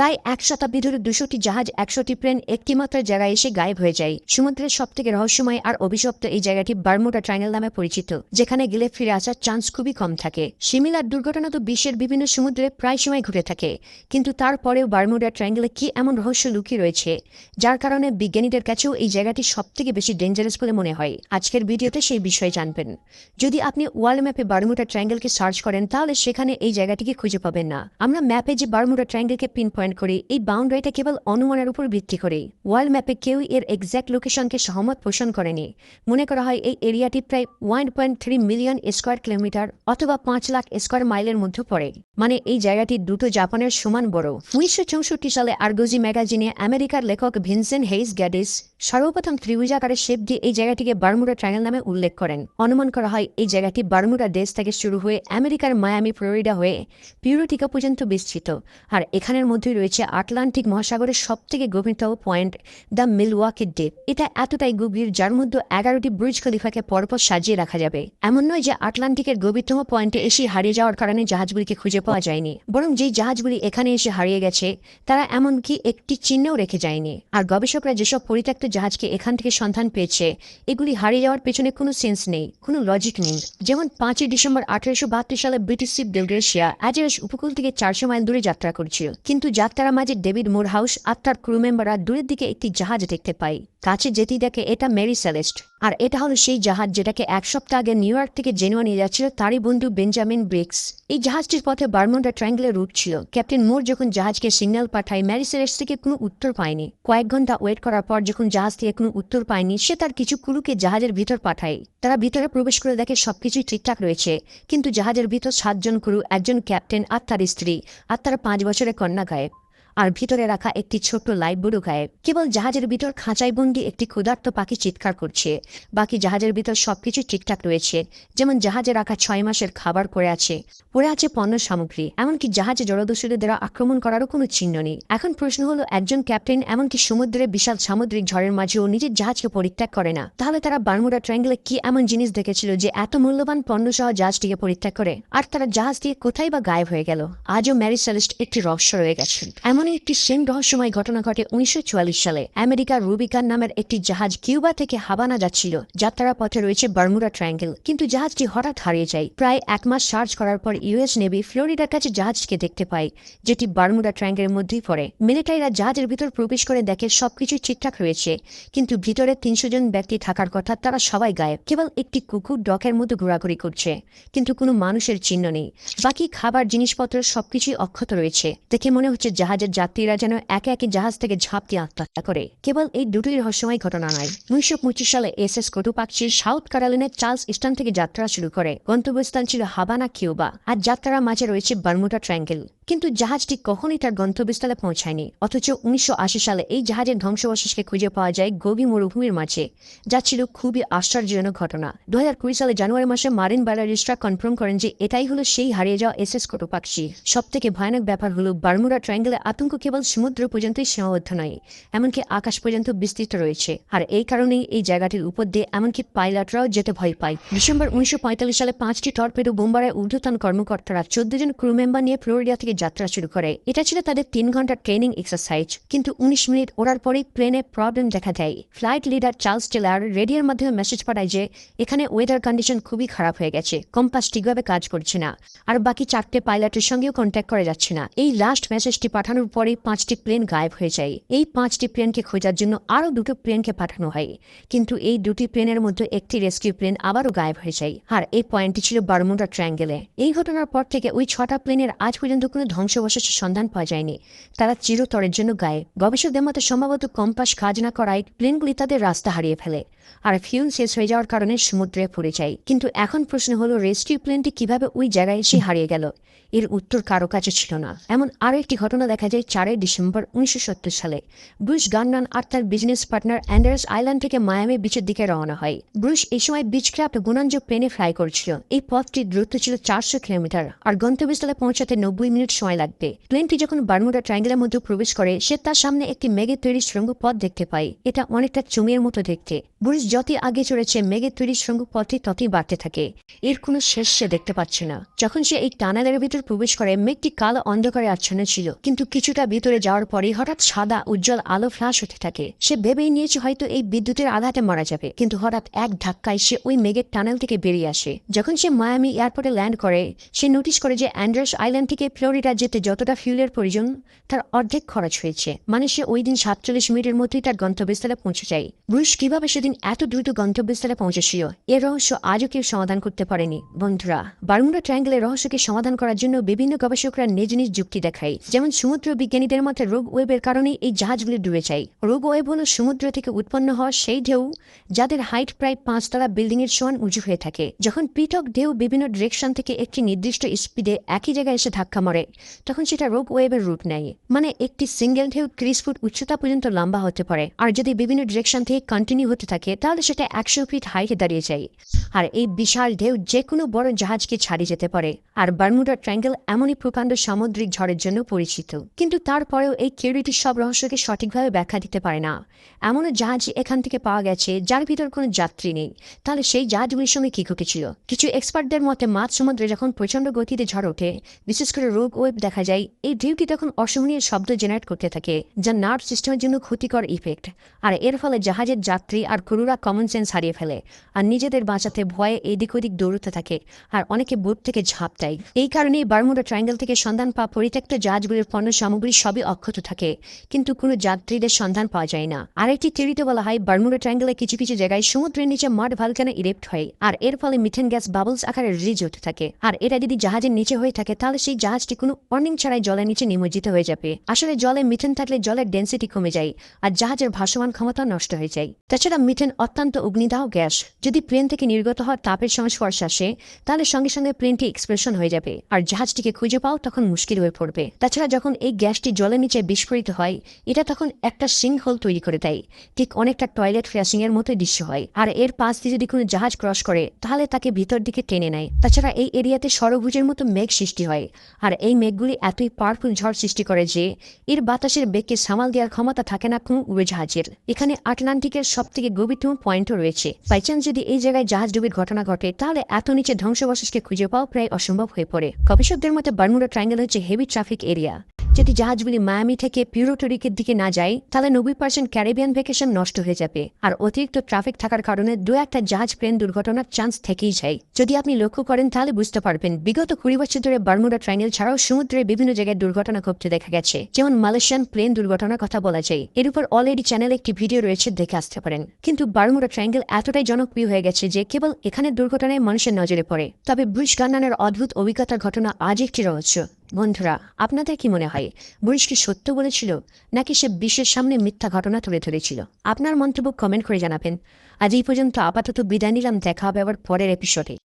প্রায় এক শতাব্দী ধরে দুশোটি জাহাজ, একশোটি প্লেন একটিমাত্র জায়গায় এসে গায়েব হয়ে যায়। সমুদ্রের সব থেকে রহস্যময় আর অভিশপ্ত এই জায়গাটি বারমুডা ট্রাইনাল নামে পরিচিত, যেখানে গেলে ফিরে আসার চান্স খুবই কম থাকে। সিমিলার দুর্ঘটনা তো বিশ্বের বিভিন্ন সমুদ্রে প্রায় সময় ঘটে থাকে, কিন্তু তারপরেও বারমুডা ট্রাইঙ্গেলে কি এমন রহস্য লুকিয়ে রয়েছে, যার কারণে বিজ্ঞানীদের কাছেও এই জায়গাটি সব থেকে বেশি ডেঞ্জারাস বলে মনে হয়। আজকের ভিডিওতে সেই বিষয়ে জানবেন। যদি আপনি ওয়ার্ল্ড ম্যাপে বারমুডা ট্রাইঙ্গেলকে সার্চ করেন, তাহলে সেখানে এই জায়গাটিকে খুঁজে পাবেন না। আমরা ম্যাপে যে বারমুডা ট্রাইঙ্গেলকে পিন পয়েন্ট করি এই বাউন্ডারিটা কেবল অনুমানের উপর ভিত্তি করে ওয়ার্ল্ড ম্যাপে কেউ এর এক্স্যাক্ট লোকেশনকে সহমত পোষণ করেনি, মনে করা হয় এই এরিয়াটি প্রায় one point three million square kilometre অথবা পাঁচ লাখ স্কোয়ার মাইলের মধ্যে পড়ে। মানে এই জায়গাটি দুটো জাপানের সমান বড়। উনিশশো চৌষট্টি সালে আর্গোজি ম্যাগাজিনে আমেরিকার লেখক ভিনসেন্ট হেইস গ্যাডিস সর্বপ্রথম ত্রিভুজাকারের শেপ দিয়ে এই জায়গাটিকে বারমুডা ট্রায়াঙ্গেল নামে উল্লেখ করেন। অনুমান করা হয়, এই জায়গাটি বারমুডা দেশ থেকে শুরু হয়ে আমেরিকার মায়ামি, ফ্লোরিডা হয়ে পিউরোটিকা পর্যন্ত বিস্তৃত। আর এখানের মধ্যেই রয়েছে আটলান্টিক মহাসাগরের সব থেকে গভীরতম পয়েন্ট, দ্য মিলওয়াকি ডেপ। এটা এতটাই গভীর যার মধ্যে এগারোটি ব্রিজ খলিফাকে পরপর সাজিয়ে রাখা যাবে। এমন নয় যে আটলান্টিকের গভীরতম পয়েন্টে এসে হারিয়ে যাওয়ার কারণে জাহাজগুলিকে খুঁজে পাওয়া যায়নি, বরং যেই জাহাজগুলি এখানে এসে হারিয়ে গেছে, তারা এমনকি একটি চিহ্নও রেখে যায়নি। আর গবেষকরা যেসব পরিত্যক্ত জাহাজকে এখান থেকে সন্ধান পেয়েছে। এগুলি হারিয়ে যাওয়ার পেছনে কোনো সেন্স নেই, কোনো লজিক নেই। যেমন পাঁচই ডিসেম্বর আঠারোশো বাহাত্তর সালে ব্রিটিশ শিপ ডেলগ্রেশিয়া অ্যাজেরাস উপকূল থেকে চারশো মাইল দূরে যাত্রা করছিল। কিন্তু যাত্রার মাঝে ডেভিড মোরহাউস আর তার ক্রু মেম্বাররা দূরের দিকে একটি জাহাজ দেখতে পায়। কাছে যেতেই দেখে এটা মেরি সেলেস্ট। আর এটা হলো সেই জাহাজ যেটাকে এক সপ্তাহ আগে নিউ ইয়র্ক থেকে জেনুয়া নিয়ে যাচ্ছিল তারই বন্ধু বেঞ্জামিন ব্রিক্স। এই জাহাজটির পথে বার্মন্ডা ট্রায়াঙ্গেলের রুট ছিল। ক্যাপ্টেন মোর যখন জাহাজকে সিগন্যাল পাঠায় ম্যারি সেলেস্ট থেকে কোনো উত্তর পায়নি। কয়েক ঘণ্টা ওয়েট করার পর যখন জাহাজ থেকে কোনো উত্তর পায়নি, সে তার কিছু ক্রুকে জাহাজের ভিতর পাঠায়। তারা ভিতরে প্রবেশ করে দেখে সবকিছুই ঠিকঠাক রয়েছে। কিন্তু জাহাজের ভিতর সাতজন ক্রু একজন ক্যাপ্টেন আর তার স্ত্রী, আর তার পাঁচ বছরের কন্যা গায়েব। আর ভিতরে রাখা একটি ছোট্ট লাইট গায়েব কেবল জাহাজের ভিতর খাঁচাই বন্দি একটি ক্ষুধার্ত পাখি চিৎকার করছে। বাকি জাহাজের ভিতর সবকিছু ঠিকঠাক রয়েছে। যেমন জাহাজে রাখা ছয় মাসের খাবার পড়ে আছে। পড়ে আছে পণ্য সামগ্রী। এমনকি জাহাজে জলদস্যুদের দ্বারা আক্রমণ করারও কোনো চিহ্ন নেই। এখন প্রশ্ন হলো, একজন ক্যাপ্টেন এমনকি সমুদ্রে বিশাল সামুদ্রিক ঝড়ের মাঝেও নিজের জাহাজকে পরিত্যাগ করে না। তাহলে তারা বারমুডা ট্রায়াঙ্গেলে কি এমন জিনিস দেখেছিল যে এত মূল্যবান পণ্য সহ জাহাজটিকে পরিত্যাগ করে? আর তারা জাহাজ দিয়ে কোথায় বা গায়েব হয়ে গেল? আজও ম্যারি সেলেস্ট একটি রহস্য রয়ে গেছে। এমনই একটি সেম রহস্যময় ঘটনা ঘটে উনিশশো চুয়াল্লিশ সালে। আমেরিকার রুবিকার নামের একটি জাহাজ কিউবা থেকে হাবানা যাচ্ছিল যাত্রার পথে রয়েছে বারমুডা ট্রায়াঙ্গেল। কিন্তু জাহাজটি হঠাৎ হারিয়ে যায়। প্রায় এক মাস সার্চ করার পর ইউএস নেভি ফ্লোরিডার কাছে জাহাজকে দেখতে পায়, যেটি বারমুডা ট্রায়াঙ্গেলের মধ্যেই পড়ে। মিলিটারিরা জাহাজের ভিতর প্রবেশ করে দেখে সবকিছু ঠিকঠাক রয়েছে, কিন্তু ভিতরে তিনশো জন ব্যক্তি থাকার কথা তারা সবাই গায়েব। কেবল একটি কুকুর ডকের মধ্যে ঘোরাঘুরি করছে, কিন্তু কোনো মানুষের চিহ্ন নেই। বাকি খাবার, জিনিসপত্র সবকিছুই অক্ষত রয়েছে। দেখে মনে হচ্ছে জাহাজের যাত্রীরা যেন একে একে জাহাজ থেকে ঝাঁপ দিয়ে আত্মহত্যা করে। কেবল এই দুটোই রহস্যময় ঘটনা নয়। উনিশশো পঁচিশ সালে এস এস কটুপাক্ষি সাউথ ক্যারোলিনের চার্লস স্টান থেকে যাত্রা শুরু করে। গন্তব্যস্থান ছিল হাবানা, কিউবা। আর যাত্রার মাঝে রয়েছে বার্মুটা ট্রায়াঙ্গেল। কিন্তু জাহাজটি কখনই তার গন্তব্যস্থলে পৌঁছায়নি। অথচ উনিশশো আশি সালে এই জাহাজের ধ্বংসাবশেষকে খুঁজে পাওয়া যায় গভীর মরুভূমির মাঝে। যা ছিল খুবই আশ্চর্যজনক ঘটনা। দু সালে জানুয়ারি মাসে মারিন বায়োলজিস্টরা কনফার্ম করেন যে এটাই হলো সেই হারিয়ে যাওয়া এস এস সব থেকে ভয়ানক ব্যাপার হলো বারমুডা ট্রায়াঙ্গেলে আতঙ্ক কেবল সমুদ্র পর্যন্তই সীমাবদ্ধ নয়, এমনকি আকাশ পর্যন্ত বিস্তৃত রয়েছে। আর এই কারণেই এই জায়গাটির উপর দিয়ে এমনকি পাইলটরাও যেতে ভয় পায়। ডিসেম্বর উনিশশো পঁয়তাল্লিশ সালে পাঁচটি টর্পেডো বোম্বারের ঊর্ধ্বতন কর্মকর্তারা চোদ্দ জন ক্রু মেম্বার নিয়ে ফ্লোরিডা থেকে যাত্রা শুরু করে। এটা ছিল তাদের তিন ঘণ্টার ট্রেনিং এক্সারসাইজ কিন্তু উনিশ মিনিট ওড়ার পরেই প্লেনে প্রবলেম দেখা দেয়। ফ্লাইট লিডার চার্লস টেলার রেডিওর মাধ্যমে মেসেজ পাঠায় যে, এখানে ওয়েদার কন্ডিশন খুবই খারাপ হয়ে গেছে কম্পাস ঠিকভাবে কাজ করছে না, আর বাকি চারটে পাইলটের সঙ্গেও কন্ট্যাক্ট করা যাচ্ছে না। এই লাস্ট মেসেজটি পাঠানোর পরেই পাঁচটি প্লেন গায়েব হয়ে যায়। এই পাঁচটি প্লেনকে খোঁজার জন্য আরও দুটো প্লেনকে পাঠানো হয়। কিন্তু এই দুটি প্লেনের মধ্যে একটি রেস্কিউ প্লেন আবারও গায়েব হয়ে যায়। আর এই পয়েন্টটি ছিল বারমুডা ট্রায়াঙ্গেলে এই ঘটনার পর থেকে ওই ছটা প্লেনের আজ পর্যন্ত কোনো ধ্বংসাবশেষের সন্ধান পাওয়া যায়নি। তারা চিরতরের জন্য গায়ে। গবেষকদের মতো সম্ভবত কম্পাস কাজ না করায় প্লেনগুলি তাদের রাস্তা হারিয়ে ফেলে আর ফিউল শেষ হয়ে যাওয়ার কারণে সমুদ্রে পড়ে যায়। কিন্তু এখন প্রশ্ন হলো, রেস্কিউ প্লেনটি কীভাবে ওই জায়গায় এসে হারিয়ে গেল? এর উত্তর কারও কাছে ছিল না। এমন আরও একটি ঘটনা দেখা যায় চারই ডিসেম্বর উনিশশো সত্তর সালে। ব্রুশ গান্নান আর তার বিজনেস পার্টনার অ্যান্ডার্স আইল্যান্ড থেকে মায়ামি বিচের দিকে রওনা হয়। ব্রুশ এই সময় বিচক্রাফ্ট গুণাঞ্জ প্লেনে ফ্লাই করছিল। এই পথটি দ্রুত ছিল চারশো কিলোমিটার আর গন্তব্যস্থলে পৌঁছাতে নব্বই মিনিট সময় লাগবে। প্লেনটি যখন বারমুডা ট্রায়াঙ্গেলের মধ্যে প্রবেশ করে, সে তার সামনে একটি মেঘে তৈরি সুড়ঙ্গ পথ দেখতে পায়। এটা অনেকটা চুমিয়ের মতো দেখতে। ব্রুস যতই আগে চড়েছে মেঘের তৈরির সঙ্গে পথে ততই বাড়তে থাকে। এর কোনো শেষ সে দেখতে পাচ্ছে না। যখন সে এই টানেলের ভিতর প্রবেশ করে, মেঘটি কালো অন্ধকারে আচ্ছন্ন ছিল। কিন্তু কিছুটা ভিতরে যাওয়ার পরে হঠাৎ সাদা, উজ্জ্বল আলো ফ্লাশ হতে থাকে। সে ভেবেই নিয়েছে হয়তো এই বিদ্যুতের আঘাতে মারা যাবে। কিন্তু হঠাৎ এক ধাক্কায় সে ওই মেঘের টানেল থেকে বেরিয়ে আসে। যখন সে মায়ামি এয়ারপোর্টে ল্যান্ড করে, সে নোটিশ করে যে অ্যান্ড্রাস আইল্যান্ড থেকে ফ্লোরিডা যেতে যতটা ফিউলের প্রয়োজন, তার অর্ধেক খরচ হয়েছে। মানে সে ওই দিন সাতচল্লিশ মিনিটের মধ্যেই তার গন্তব্যস্থলে পৌঁছে যায়। ব্রুশ কীভাবে সেদিন এত দ্রুত গন্তব্যস্থলে পৌঁছেছিল এর রহস্য আজও কেউ সমাধান করতে পারেনি। বন্ধুরা, বারমুডা ট্রায়াঙ্গেলের রহস্যকে সমাধান করার জন্য বিভিন্ন গবেষকরা নিজ নিজ যুক্তি দেখায়। যেমন সমুদ্র বিজ্ঞানীদের মতে রোগ ওয়েবের কারণে এই জাহাজগুলি ডুবে যায়। রোগ ওয়েব হল সমুদ্র থেকে উৎপন্ন হওয়া সেই ঢেউ, যাদের হাইট প্রায় পাঁচতলা বিল্ডিং এর সমান উঁচু হয়ে থাকে। যখন পৃথক ঢেউ বিভিন্ন ডিরেকশন থেকে একটি নির্দিষ্ট স্পিডে একই জায়গায় এসে ধাক্কা মারে তখন সেটা রোগ ওয়েবের রূপ নেয়। মানে একটি সিঙ্গেল ঢেউ ত্রিশ ফুট উচ্চতা পর্যন্ত লম্বা হতে পারে। আর যদি বিভিন্ন ডিরেকশন থেকে কন্টিনিউ হতে থাকে, তাহলে সেটা একশো ফিট হাইটে দাঁড়িয়ে যায়। আর এই বিশাল ঢেউ যে কোনো বড় জাহাজকে ছাড়িয়ে যেতে পারে। আর বারমুডা ট্রায়াঙ্গেল এমনই প্রকাণ্ড সামুদ্রিক ঝড়ের জন্য পরিচিত। কিন্তু তারপরেও এই থিওরিটি সব রহস্যকে সঠিকভাবে ব্যাখ্যা দিতে পারে না। এমনও জাহাজ এখান থেকে পাওয়া গেছে, যার ভিতর কোনো যাত্রী নেই। তাহলে সেই জাহাজগুলির সঙ্গে কি ঘটেছিল? কিছু এক্সপার্টদের মতে মাঝ সমুদ্রে যখন প্রচণ্ড গতিতে ঝড় ওঠে, বিশেষ করে রোগ ওয়েব দেখা যায়, এই ঢেউটি তখন অসহনীয় শব্দ জেনারেট করতে থাকে, যা নার্ভ সিস্টেমের জন্য ক্ষতিকর ইফেক্ট আর এর ফলে জাহাজের যাত্রী আর ক্রুরা কমন সেন্স হারিয়ে ফেলে, আর নিজেদের বাঁচাতে ভয়ে এদিক ওদিক দৌড়তে থাকে, আর অনেকে বোট থেকে ঝাঁপ দেয়। এই কারণেই বারমুডা ট্রায়াঙ্গেল থেকে সন্ধান পাওয়া পরিত্যক্ত জাহাজগুলির পণ্য সামগ্রী সবই অক্ষত থাকে, কিন্তু কোনো যাত্রীদের সন্ধান পাওয়া যায় না। আরেকটি থিওরিতে বলা হয়, বারমুডা ট্রায়াঙ্গেলে কিছু কিছু জায়গায় সমুদ্রের নিচে মাড ভালকানে ইরেপ্ট হয়, আর এর ফলে মিথেন গ্যাস বাবলস আকারে রিজ হতে থাকে। আর এটা যদি জাহাজের নিচে হয়ে থাকে, তাহলে সেই জাহাজটি কোনো ওয়ার্নিং ছাড়াই জলের নিচে নিমজ্জিত হয়ে যাবে। আসলে জলে মিথেন থাকলে জলের ডেন্সিটি কমে যায় আর জাহাজের ভাসমান ক্ষমতা নষ্ট হয়ে যায়। তাছাড়া মিথেন অত্যন্ত অগ্নিদাহ গ্যাস। যদি প্লেন থেকে নির্গত হওয়া তাপের সংস্পর্শ আসে, তাহলে সঙ্গে সঙ্গে প্লেনটি এক্সপ্রেশন হয়ে যাবে আর জাহাজটিকে খুঁজে পাও তখন মুশকিল হয়ে পড়বে। তাছাড়া যখন এই গ্যাসটি জলের নিচে বিস্ফোরিত হয়, এটা তখন একটা সিঙ্ক হোল তৈরি করে দেয়। ঠিক অনেকটা টয়লেট ফ্ল্যাশিং এর মতো দৃশ্য হয়। আর এর পাশ দিয়ে যদি কোনো জাহাজ ক্রস করে, তাহলে তাকে ভিতর দিকে টেনে নেয়। তাছাড়া এই এরিয়াতে সরভুজের মতো মেঘ সৃষ্টি হয়। আর এই মেঘগুলি এতই পাওয়ারফুল ঝড় সৃষ্টি করে যে এর বাতাসের বেগকে সামাল দেওয়ার ক্ষমতা থাকে না কোনো উড়োজাহাজের এখানে আটলান্টিকের সব থেকে গভীরতম পয়েন্টও রয়েছে। বাই চান্স যদি এই জায়গায় জাহাজ ডুবির ঘটনা ঘটে, তাহলে এত নিচে ধ্বংসবশেষকে খুঁজে পাওয়া প্রায় অসম্ভব হয়ে পড়ে। গবেষকদের মতে বার্মুডা ট্রায়াঙ্গেল হচ্ছে হেভি ট্রাফিক এরিয়া যদি জাহাজগুলি মায়ামি থেকে পিউরোটরিকের দিকে না যায়, তাহলে নব্বই পার্সেন্ট ক্যারিবিয়ান ভ্যাকেশন নষ্ট হয়ে যাবে। আর অতিরিক্ত ট্রাফিক থাকার কারণে দু একটা জাহাজ প্লেন দুর্ঘটনার চান্স থেকেই যায়। যদি আপনি লক্ষ্য করেন, তাহলে বুঝতে পারবেন, বিগত কুড়ি বছর ধরে বার্মুডা ট্রাইনেল ছাড়াও সমুদ্রে বিভিন্ন জায়গায় দুর্ঘটনা ঘটতে দেখা গেছে। যেমন মালয়েশিয়ান প্লেন দুর্ঘটনার কথা বলা যায়। এর উপর অলরেডি চ্যানেলে একটি ভিডিও রয়েছে, দেখে আসতে পারেন। কিন্তু বার্মুডা ট্রাইঙ্গেল এতটাই জনপ্রিয় হয়ে গেছে যে কেবল এখানে দুর্ঘটনায় মানুষের নজরে পড়ে। তবে ব্রুশ গান্নানের অদ্ভুত অভিজ্ঞতার ঘটনা আজ একটি রহস্য। বন্ধুরা, আপনাদের কি মনে হয় বুরিশ কি সত্য বলেছিল, নাকি সে বিশ্বের সামনে মিথ্যা ঘটনা তুলে ধরেছিল? আপনার মন্তব্য কমেন্ট করে জানাবেন। আজ এই পর্যন্ত আপাতত বিদায় নিলাম, দেখা হবে আবার পরের এপিসোডে